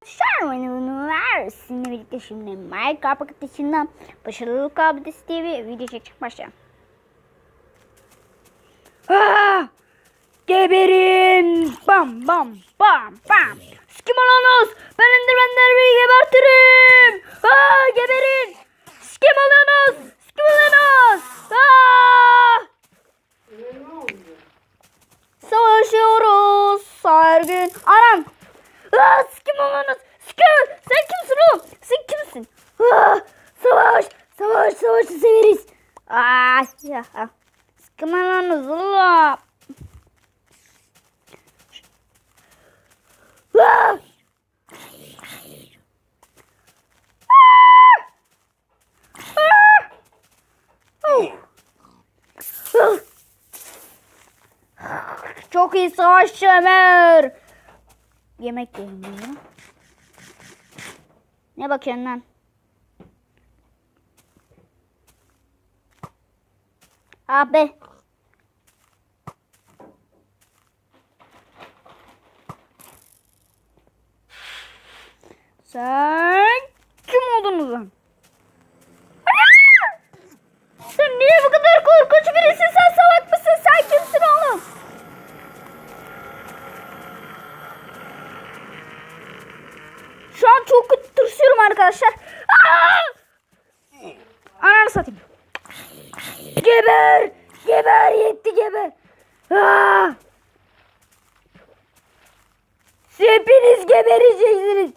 Arkadaşlar sizinle birlikte şimdi Minecraft paketinden başarılı kabidesi diye bir video çekecek başlayalım. Ah! Geberin! Bam bam bam bam! Sikim olanız! Ben endermenleri gebertirim! Ah! Geberin! Sikim olanız! Sikim olanız! Ah! Savaşıyoruz her gün. Anam! Ah! Sikim olanız! Sikim! Sen kimsin oğlum? Sen kimsin? Ah! Savaş! Savaş! Savaşı severiz. Ah! Oh. Ah! Çok iyi savaşçı. Yemek yiyelim. Ne bakıyorsun lan? Abi. Sen kim oldun lan? Sen niye bu kadar korkunç birisin? Sen salak mısın? Sen kimsin oğlum? Şu an çok kötü tırsıyorum arkadaşlar. Ananı satayım. Geber! Geber yetti geber. Aa! Siz hepiniz gebereceksiniz.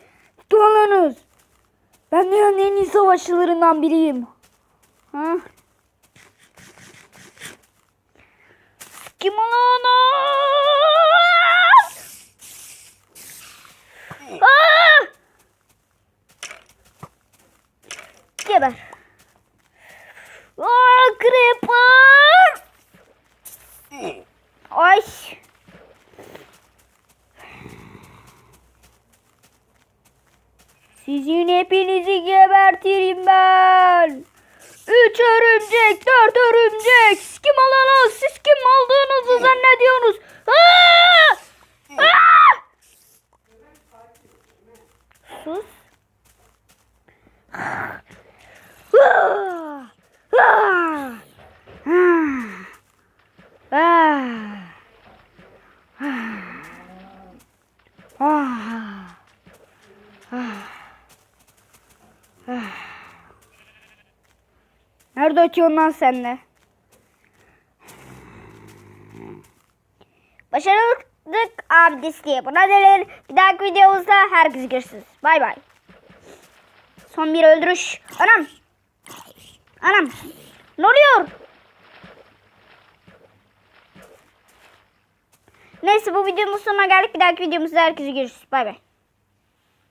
Olanız? Ben dünyanın en iyi savaşçılarından biriyim. Ha? Kim olanız? Aa! Geber. Aa, creeper. Ay. Sizin hepinizi gebertirim ben. Üç örümcek, dört örümcek. Siz kim alanız? Siz kim olduğunuzu zannediyorsunuz? Aa! Sus. Ah! Ah! Ah! Ah! Ah! Nerede ötüyorsun lan sen de? Başarılık abidesi diye buna denir. Bir dahaki videomuzda herkese görüşürüz. Bay bay. Son bir öldürüş. Anam. Anam. Ne oluyor? Neyse bu videomuz sonuna geldik. Bir dahaki videomuzda herkese görüşürüz. Bay bay.